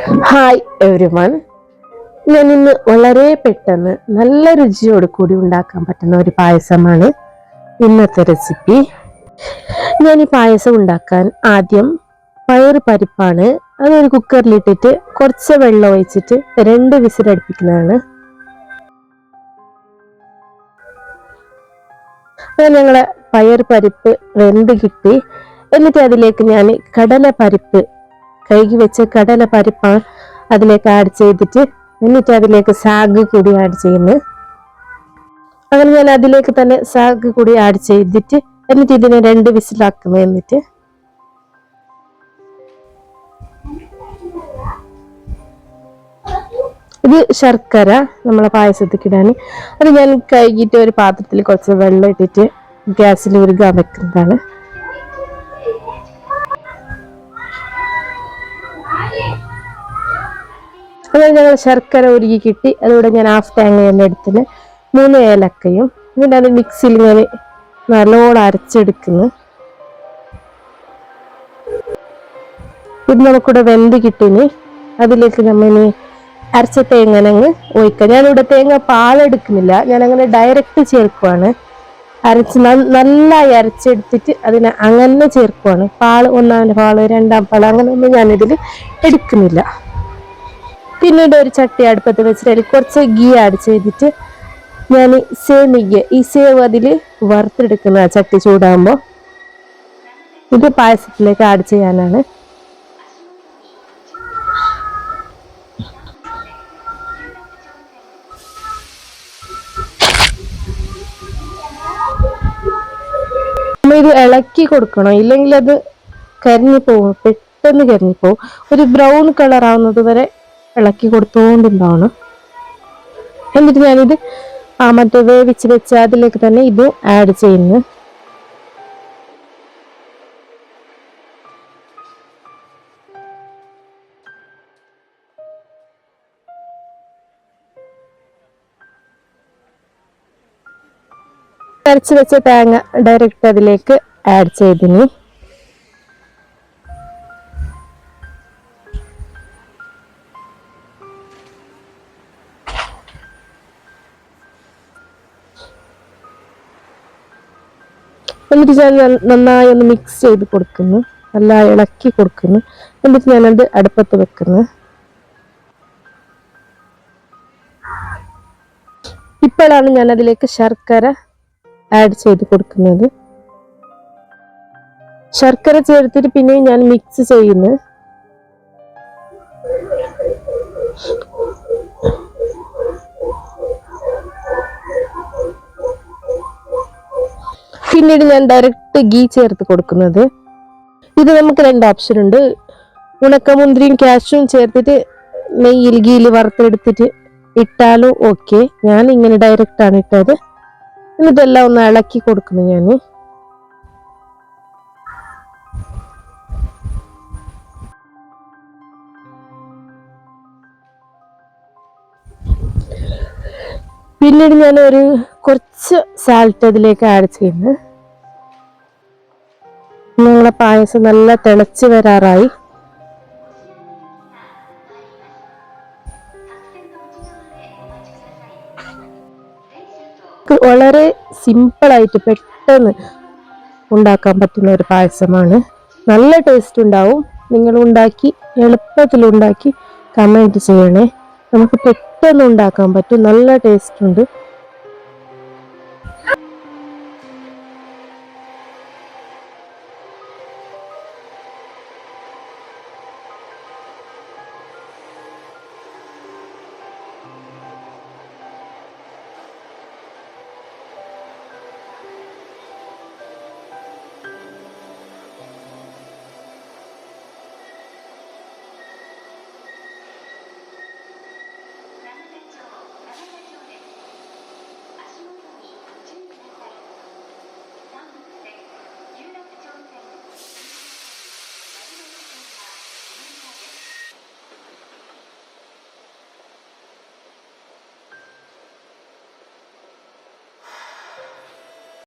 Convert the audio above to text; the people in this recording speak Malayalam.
ഹായ് എവരിവൺ ഞാൻ ഇന്ന് വളരെ പെട്ടെന്ന് നല്ല രുചിയോട് കൂടി ഉണ്ടാക്കാൻ പറ്റുന്ന ഒരു പായസമാണ് ഇന്നത്തെ റെസിപ്പി ഞാൻ ഈ പായസം ഉണ്ടാക്കാൻ ആദ്യം പയർ പരിപ്പാണ്. അതൊരു കുക്കറിലിട്ടിട്ട് കുറച്ച് വെള്ളം ഒഴിച്ചിട്ട് രണ്ട് വിസിലടുപ്പിക്കുന്നതാണ് അങ്ങനെ ഞങ്ങളെ പയർ പരിപ്പ് വെന്ത് കിട്ടി. എന്നിട്ട് അതിലേക്ക് ഞാൻ കടല പരിപ്പ് കഴുകി വെച്ച കടല പരിപ്പ് അതിലേക്ക് ആഡ് ചെയ്തിട്ട് എന്നിട്ട് അതിലേക്ക് സാഗ് കൂടി ആഡ് ചെയ്യുന്നു. അങ്ങനെ ഞാൻ അതിലേക്ക് തന്നെ സാഗ് കൂടി ആഡ് ചെയ്തിട്ട് എന്നിട്ട് ഇതിനെ രണ്ട് വിസിലാക്കുന്നു എന്നിട്ട്. ഇത് ശർക്കര നമ്മളെ പായസത്തിക്കിടാൻ അത് ഞാൻ കഴുകിയിട്ട് ഒരു പാത്രത്തിൽ കുറച്ച് വെള്ളം ഇട്ടിട്ട് ഗ്യാസിൽ ഉരുകാൻ വെക്കുന്നതാണ്. അങ്ങനെ ഞങ്ങൾ ശർക്കര ഉരുകി കിട്ടി. അതുകൂടെ ഞാൻ ഹാഫ് തേങ്ങ തന്നെ എടുത്തിന് മൂന്ന് ഏലക്കയും എന്നിട്ട് അത് മിക്സിയിൽ ഞാൻ നല്ലോണം അരച്ചെടുക്കുന്നു. ഇത് നമുക്കിവിടെ വെന്ത് കിട്ടിന് അതിലേക്ക് നമ്മൾ ഇനി അരച്ച തേങ്ങ അങ്ങ് ഒഴിക്കാം. ഞാനിവിടെ തേങ്ങ പാലെടുക്കുന്നില്ല ഞാൻ അങ്ങനെ ഡയറക്റ്റ് ചേർക്കുവാണ്. അരച്ച് നന്നായി അരച്ചെടുത്തിട്ട് അതിനെ അങ്ങനെ ചേർക്കുവാണ്. പാൾ ഒന്നാം പാൾ രണ്ടാം പാൾ അങ്ങനെ ഒന്നും ഞാനിതിൽ എടുക്കുന്നില്ല. പിന്നീട് ഒരു ചട്ടി അടുപ്പത്ത് വെച്ചിട്ട് കുറച്ച് ഗീ ആഡ് ചെയ്തിട്ട് ഞാൻ സേമിക ഈ സേവ് അതിൽ വറുത്തെടുക്കുന്ന ചട്ടി ചൂടാകുമ്പോൾ ഇത് പായസത്തിലേക്ക് ആഡ് ചെയ്യാനാണ്. ഇത് ഇളക്കി കൊടുക്കണം. ഇല്ലെങ്കിൽ അത് കരിഞ്ഞു പോകും പെട്ടെന്ന് കരിഞ്ഞു പോകും. ഒരു ബ്രൗൺ കളർ ആവുന്നത് വരെ ഇളക്കി കൊടുത്തുകൊണ്ടുണ്ടാവണം എന്നിട്ട് ഞാനിത് ആ മറ്റേ വേവിച്ച് വെച്ച് അതിലേക്ക് തന്നെ ഇത് ആഡ് ചെയ്യുന്നു. അരച്ച് വെച്ച തേങ്ങ ഡയറക്റ്റ് അതിലേക്ക് ആഡ് ചെയ്തിനി. എന്നിട്ട് ഞാൻ നന്ന- നന്നായി ഒന്ന് മിക്സ് ചെയ്ത് കൊടുക്കുന്നു. നല്ല ഇളക്കി കൊടുക്കുന്നു. എന്നിട്ട് ഞാനത് അടുപ്പത്ത് വെക്കുന്നു. ഇപ്പോഴാണ് ഞാൻ അതിലേക്ക് ശർക്കര ആഡ് ചെയ്ത് കൊടുക്കുന്നത്. ശർക്കര ചേർത്തിട്ട് പിന്നെയും ഞാൻ മിക്സ് ചെയ്യുന്നു. പിന്നീട് ഞാൻ ഡയറക്റ്റ് ഗീ ചേർത്ത് കൊടുക്കുന്നത്. ഇത് നമുക്ക് രണ്ട് ഓപ്ഷൻ ഉണ്ട്. ഉണക്കമുന്തിരിയും കാഷ്യും ചേർത്തിട്ട് നെയ്യിൽ ഗീയിൽ വറുത്തെടുത്തിട്ട് ഇട്ടാലും ഓക്കെ ഞാൻ ഇങ്ങനെ ഡയറക്റ്റ് ആണ് ഇട്ടത്. ഇതെല്ലാം ഒന്ന് ഇളക്കി കൊടുക്കുന്നു ഞാൻ പിന്നീട് ഞാൻ ഒരു കുറച്ച് സാൾട്ട് അതിലേക്ക് ആഡ് ചെയ്യുന്നു. ഞങ്ങളെ പായസം നല്ല തിളച്ച് വരാറായി. വളരെ സിമ്പിളായിട്ട് പെട്ടെന്ന് ഉണ്ടാക്കാൻ പറ്റുന്ന ഒരു പായസമാണ്. നല്ല ടേസ്റ്റ് ഉണ്ടാവും. നിങ്ങൾ ഉണ്ടാക്കി എളുപ്പത്തിൽ ഉണ്ടാക്കി കമന്റ് ചെയ്യണേ. നമുക്ക് പെട്ടെന്ന് ഉണ്ടാക്കാൻ പറ്റും. നല്ല ടേസ്റ്റ് ഉണ്ട്.